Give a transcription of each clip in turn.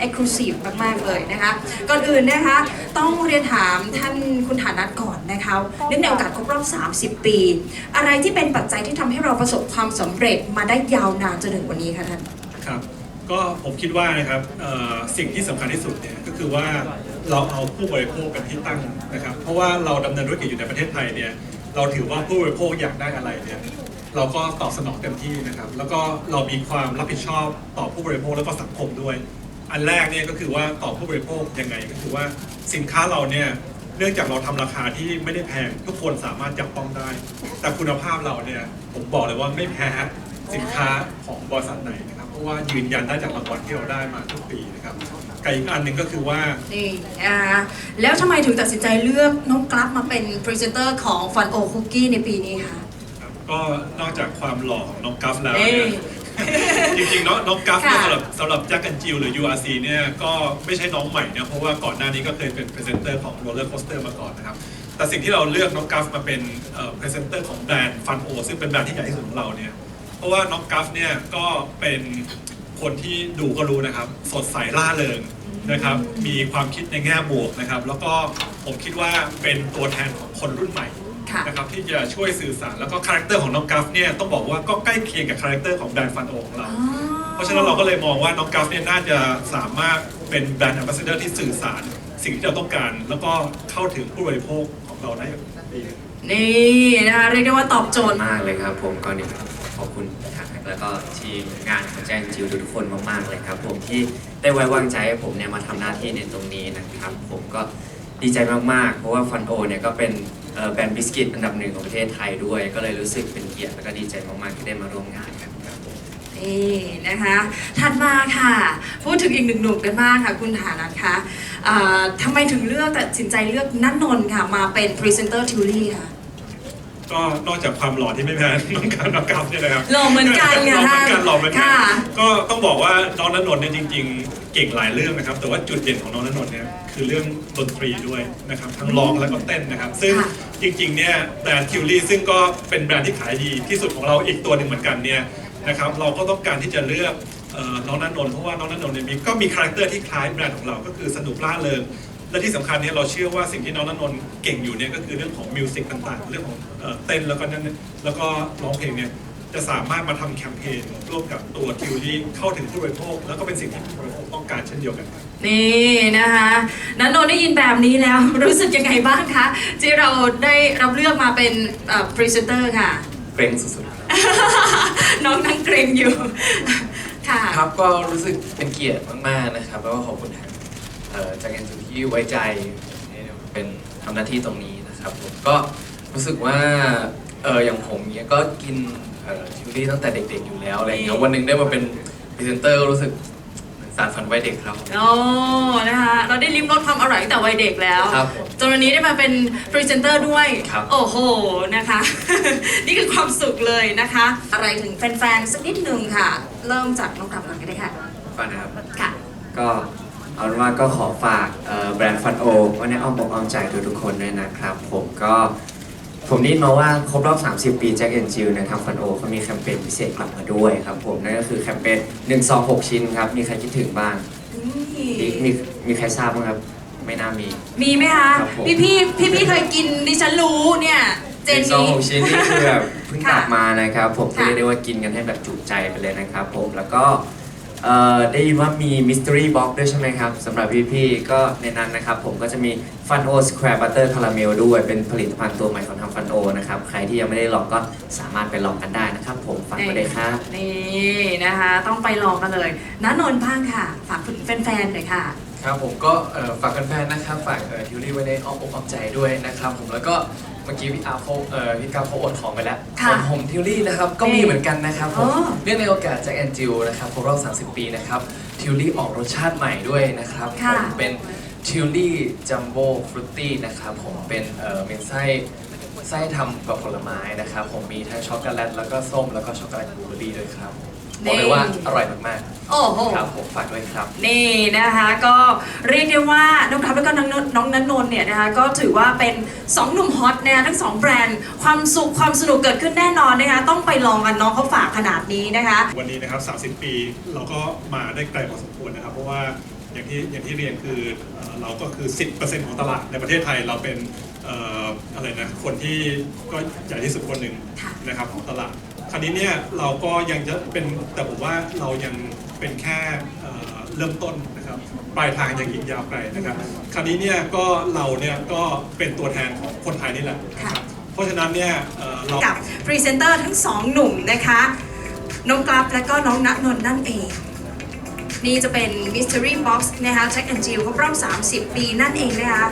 เอ็กซ์คลูซีฟมาก ๆ เลยนะคะ ก่อนอื่นนะคะ ต้องเรียนถามท่านคุณฐานัทก่อนนะคะเนื่องในโอกาสครบรอบ 30 ปี อะไรที่เป็นปัจจัยที่ทำให้เราประสบความสำเร็จมาได้ยาวนานจนถึงวันนี้คะท่าน ครับ ก็ผมคิดว่านะครับเอ่อสิ่งที่สำคัญที่สุดเนี่ยก็คือว่าเราเอาผู้บริโภคเป็นที่ตั้งนะครับ เพราะว่าเราดำเนินธุรกิจอยู่ในประเทศไทยเนี่ยเราถือว่าผู้บริโภคอยากได้อะไรเนี่ยเราก็ตอบสนองเต็มที่นะครับ แล้วก็เรามีความรับผิดชอบต่อผู้บริโภคแล้วก็สังคมด้วย อันแรกเนี่ยก็คือว่าต่อผู้บริโภคยังไงก็คือว่าสินค้าเราเนี่ยเนื่องจากเราทำราคาที่ไม่ได้แพงทุกคนสามารถจับต้องได้ แต่คุณภาพเราเนี่ยผมบอกเลยว่าไม่แพ้สินค้าของบริษัทไหนนะครับ เพราะว่ายืนยันได้จากรางวัลที่เราได้มาทุกปีนะครับกับอีกอันหนึ่งก็คือว่านี่นะคะแล้วทำไมถึงตัดสินใจเลือกน้องกลับมาเป็นพรีเซนเตอร์ของฟันโอคุกกี้ในปีนี้คะครับก็นอกจากความหล่อของน้องกัฟแล้วเอ้เนี่ยย จริงๆน้องน้องกัฟเนี่ยค่ะสำหรับสำหรับแจ็คกันจิลหรือ URC เนี่ยก็ไม่ใช่น้องใหม่นะเพราะว่าก่อนหน้านี้ก็เคยเป็นพรีเซนเตอร์ของ Roller Coaster มาก่อนนะครับ แต่สิ่งที่เราเลือกน้องกัฟมาเป็นพรีเซนเตอร์ของแบรนด์ฟันโอซึ่งเป็นแบรนด์ที่ใหญ่ที่สุดของเราเนี่ยเพราะว่าน้องกัฟเนี่ยก็เป็นคนที่ดูก็รู้นะครับ สดใสล่าเริงนะครับมีความคิดในแง่บวกนะครับ แล้วก็ผมคิดว่าเป็นตัวแทนของคนรุ่นใหม่ ค่ะ นะครับที่จะช่วยสื่อสารแล้วก็คาแรคเตอร์ของน้องกัฟเนี่ยต้องบอกว่าก็ใกล้เคียงกับคาแรคเตอร์ของแบรนด์ฟันโอของเรา เพราะฉะนั้นเราก็เลยมองว่าน้องกัฟเนี่ยน่าจะสามารถเป็นแบรนด์ a m b a s s a d o r ที่สื่อสาร สิ่งที่เราต้องการ แล้วก็เข้าถึงผู้บริโภคของเราได้อย่างดี นี่นะคะเรียกได้ว่าตอบโจทย์ มากเลยครับ ผมก่อนอื่นขอบคุณทางแล้วก็ทีมงานของแจ้งจิวทุกๆคนมากๆเลยครับ ผมที่ได้ไว้วางใจให้ผมเนี่ยมาทำหน้าที่ในตรงนี้นะครับ ผมก็ดีใจมากๆ เพราะว่าฟันโอเนี่ยก็เป็นเอ่อ แบรนด์บิสกิตอันดับหนึ่งของประเทศไทยด้วย ก็เลยรู้สึกเป็นเกียรติแล้วก็ดีใจมากๆที่ได้มาร่วมงานกันครับผม นี่นะคะถัดมาค่ะ พูดถึงอีกหนึ่งหนุ่มกันบ้างค่ะ คุณฐานัทคะอ่าทำไมถึงเลือกตัดสินใจเลือกนันนนท์ค่ะ มาเป็นพรีเซนเตอร์ทิวลี่ค่ะ ก็นอกจากความหล่อที่ไม่แพ้น้องกัฟน้องกัฟเนี่ยนะครับหล่อเหมือนกันหล่ค่ะอเหมือนกันหล่อเหมือนกัค่ะก็ต้องบอกว่าน้องณนนท์เนี่ยจริง ๆ เก่งหลายเรื่องนะครับ แต่ว่าจุดเด่นของน้องณนนท์เนี่ยคือเรื่องดนตรีด้วยนะครับทั้งร้องแล้วก็เต้นนะครับ ซึ่งค่ะจริงๆเนี่ยแบรนด์ทิวลี่ซึ่งก็เป็นแบรนด์ที่ขายดีที่สุดของเราอีกตัวหนึ่งเหมือนกันเนี่ยนะครับเราก็ต้องการที่จะเลือกเอ่อน้องนันนนท์เพราะว่าน้องนันนนท์เนี่ยมีก็มีคาแรคเตอร์ที่คล้ายแบรนด์ของเราก็คือสนุกล่าเริงและที่สำคัญเนี่ยเราเชื่อว่าสิ่งที่น้องนันนนท์เก่งอยู่เนี่ยก็คือเรื่องของมิวสิกต่างๆ เรื่องของเอ่อเต้นแล้วก็นั่นเนี่ยแล้วก็ร้องเพลงเนี่ยจะสามารถมาทำแคมเปญร่วมกับตัวทิวลี่เข้าถึงผู้บริโภคแล้วก็เป็นสิ่งที่ผู้บริโภค ต้องการเช่นเดียวกันครับ นี่นะคะนันนนท์ได้ยินแบบนี้แล้ว รู้สึกยังไงบ้างคะ ที่เราได้รับเลือกมาเป็นพรีเซนเตอร์ค่ะ เกรงสุดๆครับน้องนั่งเกรงอยู่ ค่ะ ครับก็รู้สึกเป็นเกียรติมากๆนะครับ แล้วก็ขอบคุณทางเอ่อจากแอนจูที่ไว้ใจให้เป็นทำหน้าที่ตรงนี้นะครับผมก็รู้สึกว่าเอออย่างผมเนี้ยก็กินเอ่อทิวลี่ตั้งแต่เด็กๆอยู่แล้วอะไรเงี้ยวันหนึ่งได้มาเป็นพรีเซนเตอร์ก็รู้สึกเหมือน สารฝันวัยเด็กครับ โอ้นะคะเราได้ลิ้มรสความอร่อยตั้งแต่วัยเด็กแล้วครับผมจนวันนี้ได้มาเป็นพรีเซนเตอร์ด้วย ครับ โอ้โหนะคะ นี่คือความสุขเลยนะคะ อะไรถึงแฟนๆสักนิดหนึ่งค่ะ เริ่มจากน้องกลับก่อนก็ได้ค่ะก่อนนะครับ ค่ะ ก็เอาเป็นว่าก็ขอฝากเอ่อแบรนด์ฟันโอไว้ในอ้อมอกอ้อมใจทุกๆคนด้วยนะครับ ผมก็ ผมได้ยินมาว่าครบรอบ 30 ปีแจ็คแอนจิลนะครับฟันโอเขามีแคมเปญพิเศษกลับมาด้วยครับผม นั่นก็คือแคมเปญ1 2 6 ชิ้นครับ มีใครคิดถึงบ้างมีมีมีใครทราบบ้างครับ ไม่น่ามี มีไหมคะ ครับผม พี่พี่พี่พี่ๆเคยกินดิฉันรู้เนี่ย เจนหงสองนี้หกชิ้นนี่คือแบบเพิ่งค่ะกลับมานะครับ ผมก็ค่ะ เรียกได้ว่ากินกันให้แบบจุใจไปเลยนะครับผม แล้วก็ เอ่อได้ยินว่ามี Mystery Box ด้วยใช่ไหมครับสำหรับพี่ๆก็ในนั้นนะครับ ผมก็จะมี Fun O Square Butter Caramel ด้วยเป็นผลิตภัณฑ์ตัวใหม่ของทาง Fun O นะครับ ใครที่ยังไม่ได้ลองก็สามารถไปลองกันได้นะครับ ผมฝากไว้เลยครับ นี่นะคะ ต้องไปลองกันเลยน้านนท์บ้างค่ะ ฝากถึงแฟนๆหน่อยค่ะ ครับผมก็เอ่อฝากแฟนๆนะครับ ฝากเอ่อทิวลี่ไว้ในอ้อมอกอ้อมใจด้วยนะครับผมแล้วก็ เมื่อกี้พี่อาร์เขาเอ่อพี่กาเขาโอนของไปแล้วค่ะของผมทิวลี่นะครับ ก็มีเหมือนกันนะครับผมอ๋อ เนื่องในโอกาสจากแอนจิลนะครับครบรอบ 30 ปีนะครับทิวลี่ออกรสชาติใหม่ด้วยนะครับค่ะผมเป็นทิวลี่จัมโบ้ฟรุตตี้นะครับผมเป็นเอ่อเป็นไส้ ไส้ทำกับผลไม้นะครับ ผมมีทั้งช็อกโกแลตแล้วก็ส้มแล้วก็ช็อกโกแลตบลูเบอร์รี่ด้วยครับบอกเลยว่าอร่อยมากโอ้โหๆครับผมฝากด้วยครับ นี่นะคะก็เรียกได้ว่าน้องทัพแล้วก็น้องนนน้องนันนนท์เนี่ยนะคะก็ถือว่าเป็นสองหนุ่มฮอตนะคะทั้งสองแบรนด์ ความสุขความสนุกเกิดขึ้นแน่นอนนะคะต้องไปลองกันน้องเขาฝากขนาดนี้นะคะ วันนี้นะครับ 30 ปีเราก็มาได้ไกลพอสมควรนะครับ เพราะว่าอย่างที่อย่างที่เรียนคือเอ่อเราก็คือ 10%ของตลาดในประเทศไทยเราเป็น เอ่ออะไรนะคนที่ก็ใหญ่ที่สุดคนหนึ่งค่ะนะครับของตลาดคราวนี้เนี่ยเราก็ยังจะเป็นแต่ผมว่าเรายังเป็นแค่เอ่อเริ่มต้นนะครับปลายทางยังอีกยาวไกลนะครับคราวนี้เนี่ยก็เราเนี่ยก็เป็นตัวแทนของคนไทยนี่แหละนะครับเพราะฉะนั้นเนี่ยเอ่อเรา กับพรีเซนเตอร์ทั้งสองหนุ่มนะคะ น้องกราฟและก็น้องณนนท์นั่นเอง นี่จะเป็น Mystery Box นะคะ Jack and Jill ครบรอบ 30 ปีนั่นเองนะคะ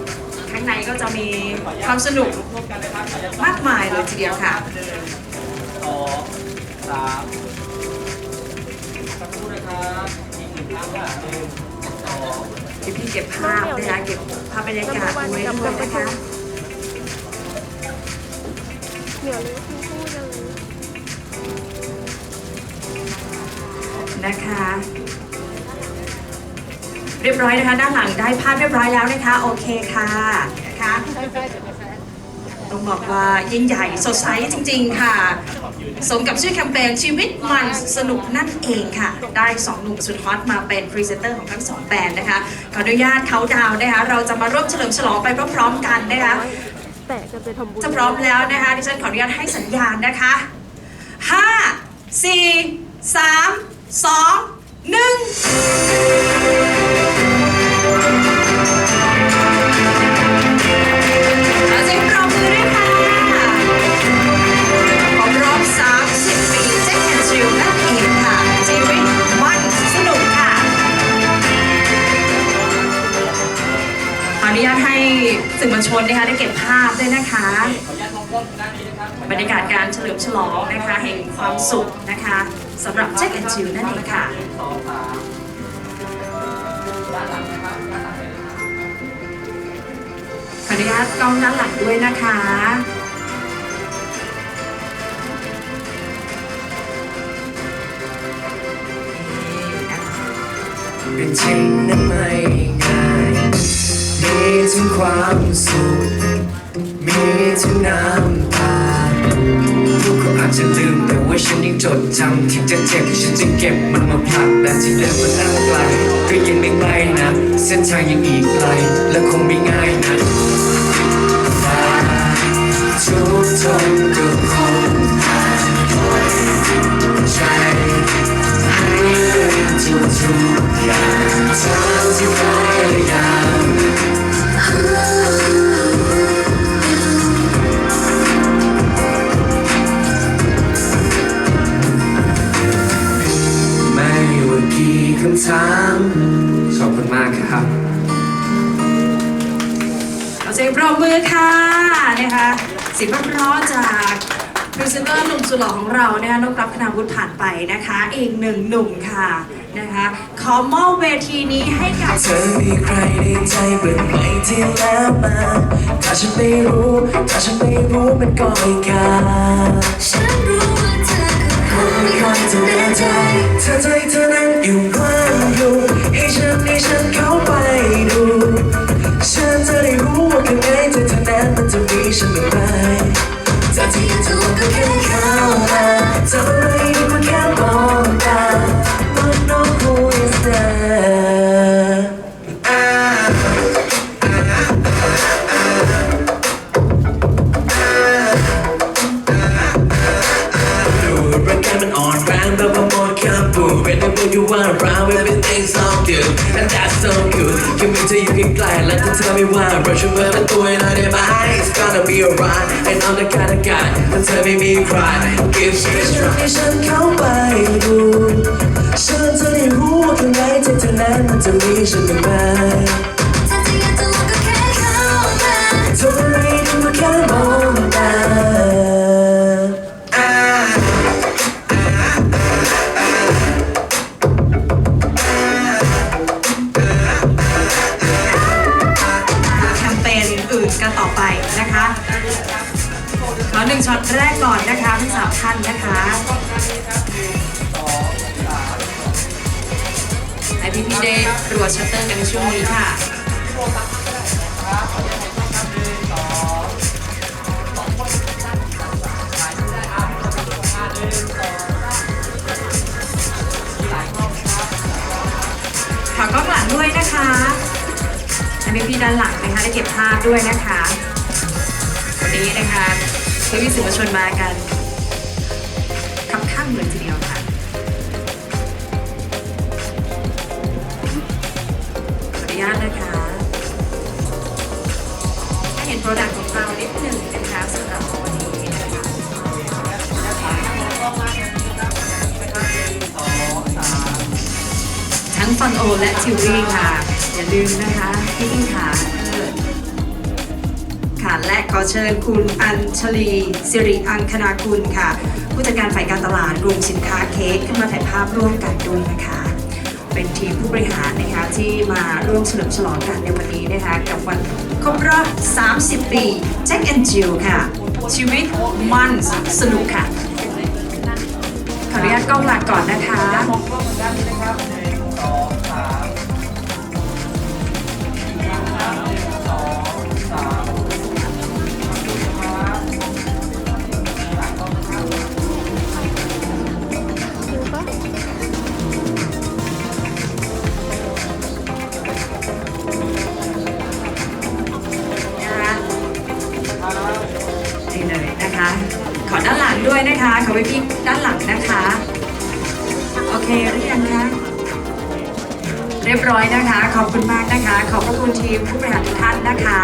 ข้างในก็จะมีความสนุกมากมายเลยทีเดียวค่ะสองสามสักครู่นะครับอีกหนึ่งครั้งค่ะหนึ่งสองพี่พี่ๆเก็บภาพนะคะเก็บภาพบรรยากาศไว้ด้วยนะคะเหนือเลยทั้งคู่เลยนะคะ เรียบร้อยนะคะ ด้านหลังได้ภาพเรียบร้อยแล้วนะคะ โอเคค่ะนะคะต้องบอกว่ายิ่งใหญ่สดใสจริง ๆ ค่ะ สมกับชื่อแคมเปญชีวิตมันสนุกนั่นเองค่ะ ได้2หนุ่มสุดฮอตมาเป็นพรีเซนเตอร์ของทั้งสองแบรนด์นะคะ ขออนุญาตเขาดาวนะคะ เราจะมาร่วมเฉลิมฉลองไปพร้อมๆกันนะคะแต่จะไปทำบุญจะพร้อมแล้วนะคะดิฉันขออนุญาตให้สัญญาณนะคะ 5 4 3 2 1 สื่อมวลชนนะคะได้เก็บภาพด้วยนะคะ บรรยากาศการเฉลิมฉลองนะคะแห่งความสุขนะคะสำหรับแจ็คแอนจิลนั่นเองค่ะหนึ่งสองสามด้านหลังนะครับด้านหลังเลยนะครับขออนุญาตกล้องด้านหลังด้วยนะคะเป็นจริงนั้นไม่ง่าย มีทั้งความสุข มีทั้งน้ำตาทุกคนอาจจะลืมแต่ว่าฉันยังจดจำถึงจะเจ็บฉันจะเก็บมันมาผลักแต่ที่เดินมาตั้งไกลก็ยังไม่ไกลนะ เส้นทางยังอีกไกลและคงไม่ง่ายนะ มากครับขอเสียงปรบมือค่ะนะคะเสียงเพราะๆจากพรีเซนเตอร์หนุ่มสุดหล่อของเรานะคะนกรับคณาวุฒิผ่านไปนะคะ อีกหนึ่งหนุ่มค่ะนะคะ ขอมอบเวทีนี้ให้กับเธอมีใครในใจเบื่อไหมที่แล้วมาถ้าฉันไม่รู้ถ้าฉันไม่รู้มันก็อีกาฉันรู้ว่าเธอคือคงไม่ค่อยจะแน่ ใจเธอใจเธอนั้นอยู่ว่างอยู่ให้ฉันให้ฉันเข้าไปดูฉันจะได้รู้ว่าข้างในใจเธอนั้นมันจะมีฉันหรือไม่เธอที่จะลงก็แค่เข้ามาทำอะไรดีกว่าแค่มอก were around, everything's all good and that's so good แค่มีเธออยู่ใกล้ๆและถ้าเธอไม่ว่าเราช่วยเปิดประตูให้หน่อยได้ไหม It's gonna be alright ไอ้น้องนักการอากาศถ้าเธอไม่มีใคร Give me a try ให้ฉันเข้าไปดูฉันจะได้รู้ว่าข้างในใจเธอนั้นมันจะมีฉันหรือไม่ ได้รัวชัตเตอร์กันในช่วงนี้ค่ะขอกล้องหลังด้วยนะคะให้พี่ด้านหลังนะคะได้เก็บภาพด้วยนะคะ วันนี้นะคะพี่ๆสื่อมวชนมากันคับข้างเลยทีเดียวค่ะ นุญาตนะคะให้เห็นโปรดักต์ของเรานิดหนึ่งนะคะสำหรับวันนี้นะคะทั้งฟันโอและทิวรี่ค่ะ อย่าลืมนะคะพี่พี่ขาค่ะและขอเชิญคุณอัญชลีสิริอังคณาคุณค่ะ ผู้จัดการฝ่ายการตลาดกลุ่มสินค้าเค้กขึ้นมาถ่ายภาพร่วมกันด้วยนะคะ เป็นทีมผู้บริหารนะคะที่มาร่วมเฉลิมฉลองกันในวันนี้นะคะกับวันครบรอบ 30 ปีแจ็คแอนจิลค่ะ ชีวิตมันสนุกค่ะขออนุญาตกล้องหลักก่อนนะคะ ขอด้านหลังด้วยนะคะขอไปพี่ด้านหลังนะคะ โอเคหรือยังคะเรียบร้อยนะคะ ขอบคุณมากนะคะ ขอบพระคุณทีมผู้บริหารทุกท่านนะคะ